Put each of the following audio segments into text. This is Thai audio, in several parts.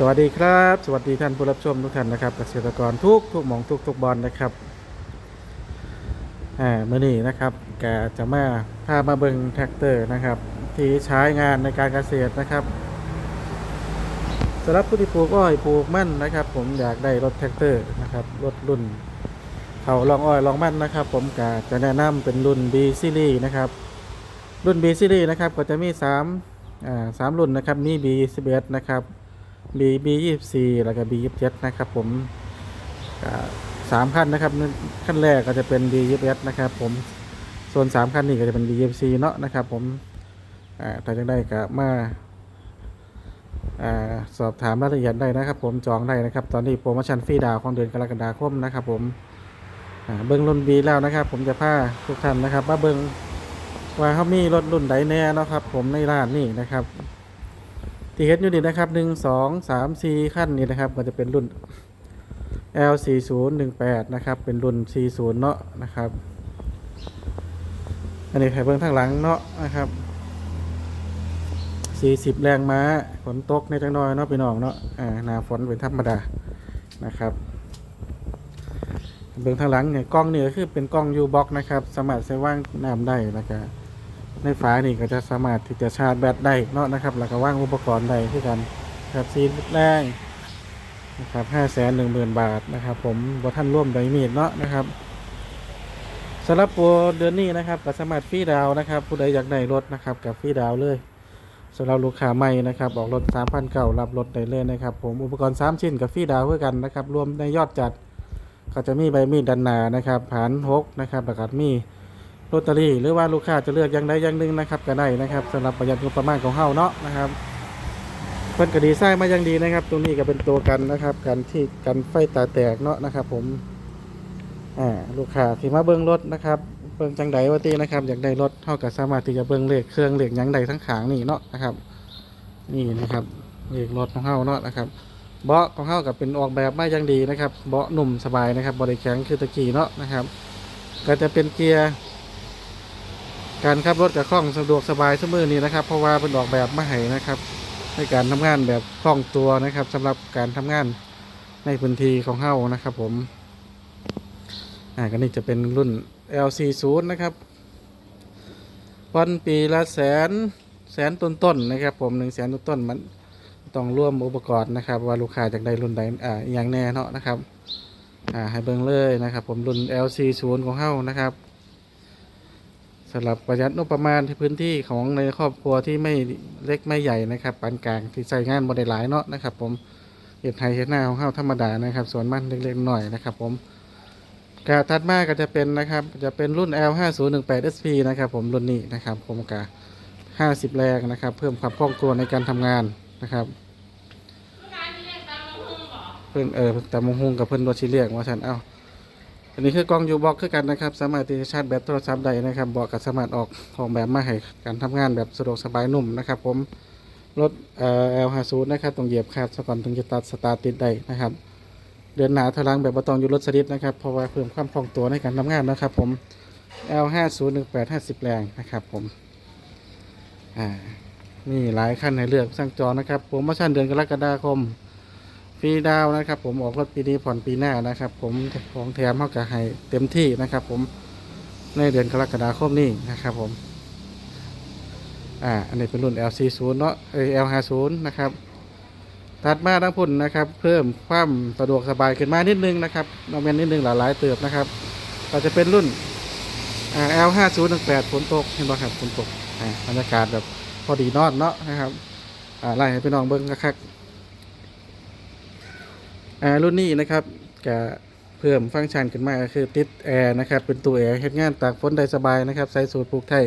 สวัสดีครับ สวัสดีท่านผู้รับชมทุกท่านนะครับ เกษตรกรทุกทุกหมองทุกทุกบอลนะครับอ่าเมื่อนี้นะครับแกจะมาพามาเบิงแท็กเตอร์นะครับ ที่ใช้งานในการเกษตรนะครับสำหรับผู้ที่ปลูกอ้อยปลูกมั่นนะครับ ผมอยากได้รถแท็กเตอร์นะครับรถรุ่นเขาลองอ้อยลองมั่นนะครับ ผมกจะแนะนำเป็นรุ่น B Series นะครับ รุ่น B Series นะครับก็จะมี3อ่าสามรุ่นนะครับมี B 11 นะครับ B B 24แล้วก็ B 27นะครับผมสามขั้นนะครับขั้นแรกก็จะเป็น B 21นะครับผมส่วนสามขั้นนี้ก็จะเป็น B 24เนาะนะครับผมถ้าจะได้ก็มาอสอบถามรายละเอียดได้นะครับ ผมจองได้นะครับ ตอนนี้โปรโมชั่นฟรีดาวของเดือนกรกฎาคมนะครับ ผมเบิ้งรุ่น B แล้วนะครับ ผมจะพาทุกท่านนะครับมาเบิ้งว่าเขามีรถรุ่นใดแน่นะครับ ผมในร้านนี่นะครับ ที่เห็นอยู่นี่นะครับหนึ่งสองสามสี่ขั้นนี่นะครับก็จะเป็นรุ่น L 4 0 1 8 นะครับเป็นรุ่น 40 เนาะนะครับ อันนี้ไข่เบิ้งทางหลังเนาะนะครับ 40 แรงม้าฝนตกในจังน้อยเนาะพี่น้องเนาะอ่าหนาฝนเป็นธรรมดานะครับเบิ้งทางหลังเนี่ยกล้องนี่ก็คือเป็นกล้อง U box นะครับ สามารถใช้ว่างน้ำได้แล้วก็ ในฝานี่ก็จะสามารถที่จะชาร์จแบตได้เนาะนะครับ แล้วก็ว่างอุปกรณ์ได้ที่กันครับซีนแรงนะครับห้าแสนหนึ่งหมื่นบาทนะครับ ผมบท่านร่วมไดมีดเนาะนะครับสำหรับโปรเดือนนี้นะครับก็สามารถฟรีดาวนะครับ ผู้ใดอยากได้รถนะครับกับฟรีดาวเลยสำหรับลูกค้าใหม่นะครับออกรถ3 0 0 0เก่ารับรถได้เลยนะครับ ผมอุปกรณ์ 3 ชิ้นกับฟรีดาวเพื่อกันนะครับ รวมในยอดจัดก็จะมีใบมีดดันหนานะครับ ผานหกนะครับแล้วก็มี ลอตเตอรี่หรือว่าลูกค้าจะเลือกอย่างใดอย่างหนึ่งนะครับก็ได้นะครับสำหรับประหยัดงบประมาณของเฮาเนาะนะครับเพิ่นก็ดีไซน์มาอย่างดีนะครับ ตรงนี้ก็เป็นตัวกันนะครับกันที่กันไฟตาแตกเนาะนะครับ ผมอ่าลูกค้าที่มาเบิ่งรถนะครับเบิ่งจังใดว่าตีนะครับอยากได้รถเท่ากับสามารถที่จะเบิ่งเลขเครื่องเลขยังใดทั้งขางนี่เนาะนะครับ นี่นะครับเลขรถของเฮาเนาะนะครับเบาะของเฮากับเป็นออกแบบมาอย่างดีนะครับเบาะนุ่มสบายนะครับบริแข็งคือตะกี้เนาะนะครับ ก็จะเป็นเกียร์ การขับรถกับคล่องสะดวกสบายเสมอนี้นะครับ เพราะว่าเป็นออกแบบมาให้นะครับในการทำงานแบบคล่องตัวนะครับสำหรับการทำงานในพื้นที่ของเฮานะครับ ผมอ่าก็นี่จะเป็นรุ่น L40 นะครับวันปีละแสนแสนต้นๆนนะครับ ผมหนึ่งแสนต้นๆมันต้องร่วมอุปกรณ์นะครับ ว่าลูกค้าจากได้รุ่นใดอ่าอย่างแน่เนาะนะครับอ่าให้เบิ่งเลยนะครับ ผมรุ่น L40 ของเฮานะครับ สำหรับประหยัดงบประมาณที่พื้นที่ของในครอบครัวที่ไม่เล็กไม่ใหญ่นะครับปานกลางที่ใช้งานบริหลายเนาะนะครับ ผมเห็ดไทยเห็ดหน้าของข้าวธรรมดานะครับ ส่วนมันเล็กๆหน่อยนะครับ ผมกาถัดมาก็จะเป็นนะครับ จะเป็นรุ่น L5018SP นะครับ ผมรุ่นนี้นะครับ ผมกา50 แรงนะครับ เพิ่มความคล่องตัวในการทำงานนะครับเพิ่นเออแต่มงฮงกับเพิ่นรถชิเลียกว่าฉันเอ้า อันนี้คือกล้องยูบ็อกคือกันนะครับ สามารถที่จะชาร์จแบตโทรศัพท์ได้นะครับบอกกับสามารถออกของแบบมาให้การทำงานแบบสะดวกสบายนุ่มนะครับ ผมรถเอ่อ L50 นะครับต้องเหยียบคาดซะก่อนถึงจะตัดสตาร์ทติดได้นะครับ เดินหนาถลังแบบบ่ต้องอยู่รถสลิดนะครับเพราะว่าเพิ่มความคล่องตัวในการทำงานนะครับ ผม L501850 แรงนะครับ ผมอ่ามีหลายขั้นให้เลือกสั่งจองนะครับโปรโมชั่นเดือนกรกฎาคม ฟรีดาวนะครับ ผมออกรถปีนี้ผ่อนปีหน้านะครับ ผมของแถมเท่ากับให้เต็มที่นะครับ ผมในเดือนกรกฎาคมนี้นะครับ ผม อ่า อันนี้เป็นรุ่น L40 เนาะเอ L50 นะครับตัดมาทั้งพุ่นนะครับ เพิ่มความสะดวกสบายขึ้นมานิดนึงนะครับเราเป็นนิดนึงหลายๆเติบนะครับก็จะเป็นรุ่นอ่า L5018 ฝนตกเห็นไหมครับฝนตกอ่าบรรยากาศแบบพอดีนอนเนาะนะครับ อ่าไล่ให้พี่น้องเบิ้งคักๆ อ่ารุ่นนี้นะครับจะเพิ่มฟังก์ชันขึ้นมาก็คือติดแอร์นะครับ เป็นตัวแอร์เฮ็ดงานตากฝนได้สบายนะครับใส่สูตรปลูกไทย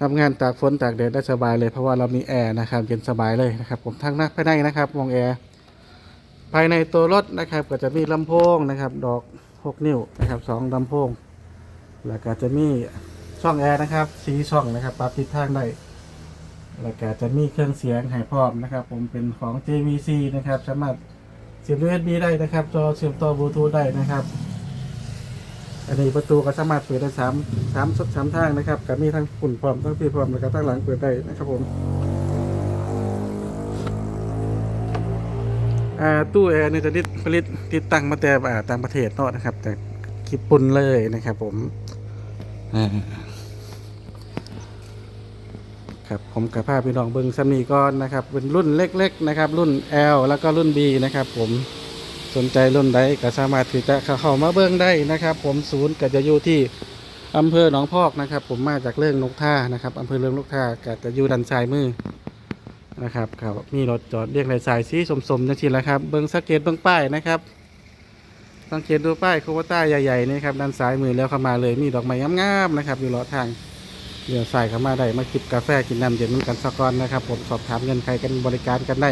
ทำงานตากฝนตากแดดได้สบายเลยเพราะว่าเรามีแอร์นะครับเย็นสบายเลยนะครับ ผมทั้งหน้าภายในนะครับมองแอร์ภายในตัวรถนะครับ ก็จะมีลำโพงนะครับ ดอก 6 นิ้วนะครับสองลำโพง แล้วก็จะมีช่องแอร์นะครับสีช่องนะครับปรับทิศทางได้แล้วก็จะมีเครื่องเสียงให้พร้อมนะครับ ผมเป็นของ JVC นะครับสามารถ เสียบ USB ได้นะครับจอเสียบต่อบลูทูธได้นะครับ อันนี้ประตูก็สามารถเปิดได้สามสามสามทางนะครับก็มีทั้งฝุ่นพร้อมทั้งพี่พร้อมแล้วก็ทั้งหลังเปิดได้นะครับผมอ่าตู้แอร์นี่จะผลิตติดตั้งมาแต่ต่างประเทศเนาะนะครับแต่ญี่ปุ่นเลยนะครับผมอ่า ครับผมกับภาพพี่น้องเบิ้งซัมนีก้อนนะครับ เป็นรุ่นเล็กๆนะครับ รุ่น L แล้วก็รุ่น B นะครับ ผมสนใจรุ่นใดก็สามารถที่จะเข้ามาเบิ้งได้นะครับ ผมศูนย์ก็จะอยู่ที่อำเภอหนองพอกนะครับ ผมมาจากเรื่องนกท่านะครับอำเภอเรื่องนกท่าก็จะอยู่ด้านซ้ายมือนะครับครับมีรถจอดเรียงรายสายสีสมๆจังซี่แหละครับเบิ้งสังเกตเบิ้งป้ายนะครับสังเกตดูป้ายโควต้าใหญ่ๆนี่ครับด้านซ้ายมือแล้วเข้ามาเลยมีดอกไม้งามๆนะครับ อยู่เลาะทาง เดี๋ยวใส่เข้ามาได้มาจิบกาแฟกินน้ำเย็นน้ำกันสักก้อนนะครับ ผมสอบถามเงินใครกันบริการกันได้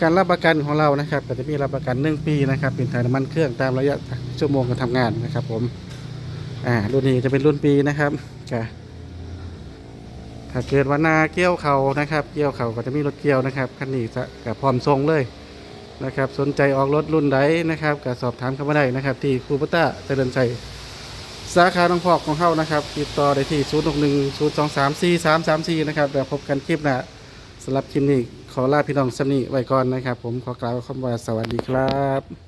การรับประกันของเรานะครับก็จะมีรับประกันหนึ่งปีนะครับเป็นถ่ายน้ำมันเครื่องตามระยะชั่วโมงการทำงานนะครับ ผมอ่ารุ่นนี้จะเป็นรุ่นปีนะครับค่ะถ้าเกิดว่านาเกี่ยวเขานะครับ เกี่ยวเขาก็จะมีรถเกี่ยวนะครับคันนี้จะกับพร้อมทรงเลยนะครับ สนใจออกรถรุ่นใดนะครับก็สอบถามเข้ามาได้นะครับ ที่คูปต้าเจริญชัย สาขาหนองพอกของเข้านะครับ ติดต่อได้ที่ 0 6 1 0 2 3 4 3 3 4 นะครับเดี๋ยวพบกันคลิปหน้าสำหรับคลิปนี้ขอลาพี่น้องสำนีไว้ก่อนนะครับ ผมขอกล่าวคำว่าสวัสดีครับ